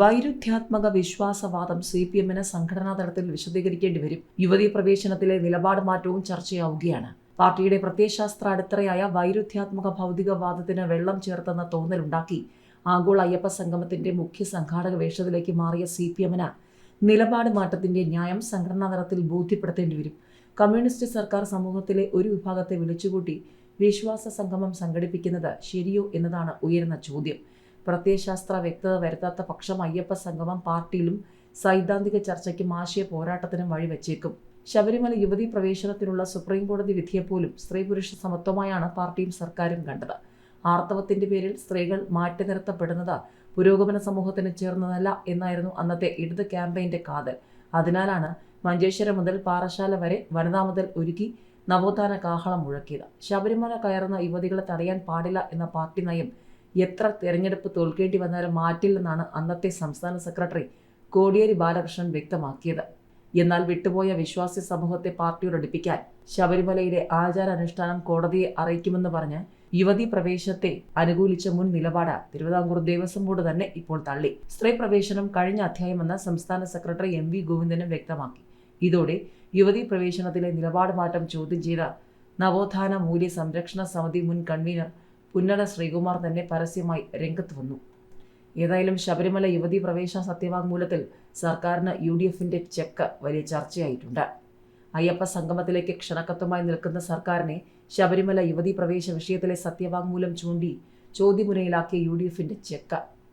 വൈരുദ്ധ്യാത്മക വിശ്വാസവാദം C P എമ്മിന് സംഘടനാ തലത്തിൽ വിശദീകരിക്കേണ്ടി വരും. യുവതീ പ്രവേശനത്തിലെ നിലപാട് മാറ്റവും ചർച്ചയാവുകയാണ്. പാർട്ടിയുടെ പ്രത്യയശാസ്ത്ര അടിത്തറയായ വൈരുദ്ധ്യാത്മക ഭൗതികവാദത്തിന് വെള്ളം ചേർത്തെന്ന തോന്നലുണ്ടാക്കി. ആഗോള അയ്യപ്പ സംഗമത്തിന്റെ മുഖ്യ സംഘാടക വേഷത്തിലേക്ക് മാറിയ സി പി എമ്മിന് നിലപാട് മാറ്റത്തിന്റെ ന്യായം സംഘടനാ തലത്തിൽ ബോധ്യപ്പെടുത്തേണ്ടി വരും. കമ്മ്യൂണിസ്റ്റ് സർക്കാർ സമൂഹത്തിലെ ഒരു വിഭാഗത്തെ വിളിച്ചുകൂട്ടി വിശ്വാസ സംഗമം സംഘടിപ്പിക്കുന്നത് ശരിയോ എന്നതാണ് ഉയരുന്ന ചോദ്യം. പ്രത്യയശാസ്ത്ര വ്യക്തത വരുത്താത്ത പക്ഷം അയ്യപ്പ സംഗമം പാർട്ടിയിലും സൈദ്ധാന്തിക ചർച്ചയ്ക്കും ആശയ പോരാട്ടത്തിനും വഴിവെച്ചേക്കും ശബരിമല യുവതി പ്രവേശനത്തിനുള്ള സുപ്രീം കോടതി വിധിയെ പോലും സ്ത്രീ പുരുഷ സമത്വമായാണ് പാർട്ടിയും സർക്കാരും കണ്ടത്. ആർത്തവത്തിന്റെ പേരിൽ സ്ത്രീകൾ മാറ്റി നിർത്തപ്പെടുന്നത് പുരോഗമന സമൂഹത്തിന് ചേർന്നതല്ല എന്നായിരുന്നു അന്നത്തെ ഇടത് ക്യാമ്പയിന്റെ കാതൽ. അതിനാലാണ് മഞ്ചേശ്വരം മുതൽ പാറശാല വരെ വനിതാ മുതൽ ഒരുക്കി നവോത്ഥാന കാഹളം മുഴക്കിയത്. ശബരിമല കയറുന്ന യുവതികളെ തടയാൻ പാടില്ല എന്ന പാർട്ടി നയം എത്ര തെരഞ്ഞെടുപ്പ് തോൽക്കേണ്ടി വന്നാലും മാറ്റില്ലെന്നാണ് അന്നത്തെ സംസ്ഥാന സെക്രട്ടറി കോടിയേരി ബാലകൃഷ്ണൻ വ്യക്തമാക്കിയത്. എന്നാൽ വിട്ടുപോയ വിശ്വാസി സമൂഹത്തെ പാർട്ടിയോട് അടുപ്പിക്കാൻ ശബരിമലയിലെ ആചാരാനുഷ്ഠാനം കോടതിയെ അറിയിക്കുമെന്ന് പറഞ്ഞ് യുവതി പ്രവേശത്തെ അനുകൂലിച്ച മുൻ നിലപാട് തിരുവിതാംകൂർ ദേവസ്വം ബോർഡ് തന്നെ ഇപ്പോൾ തള്ളി. സ്ത്രീ പ്രവേശനം കഴിഞ്ഞ അധ്യായമെന്ന് സംസ്ഥാന സെക്രട്ടറി എം വി ഗോവിന്ദനും വ്യക്തമാക്കി. ഇതോടെ യുവതി പ്രവേശനത്തിലെ നിലപാട് മാറ്റം ചോദ്യം ചെയ്ത നവോത്ഥാന മൂല്യ സംരക്ഷണ സമിതി മുൻ കൺവീനർ പുന്നട ശ്രീകുമാർ തന്നെ പരസ്യമായി രംഗത്ത് വന്നു. ഏതായാലും ശബരിമല യുവതി പ്രവേശന സത്യവാങ്മൂലത്തിൽ സർക്കാരിന് യു ഡി എഫിന്റെ ചെക്ക് വലിയ ചർച്ചയായിട്ടുണ്ട്. അയ്യപ്പ സംഗമത്തിലേക്ക് ക്ഷണക്കത്വമായി നിൽക്കുന്ന സർക്കാരിനെ ശബരിമല യുവതി പ്രവേശ വിഷയത്തിലെ സത്യവാങ്മൂലം ചൂണ്ടി ചോദ്യമുനയിലാക്കിയ യു ഡി എഫിന്റെ ചെക്ക്.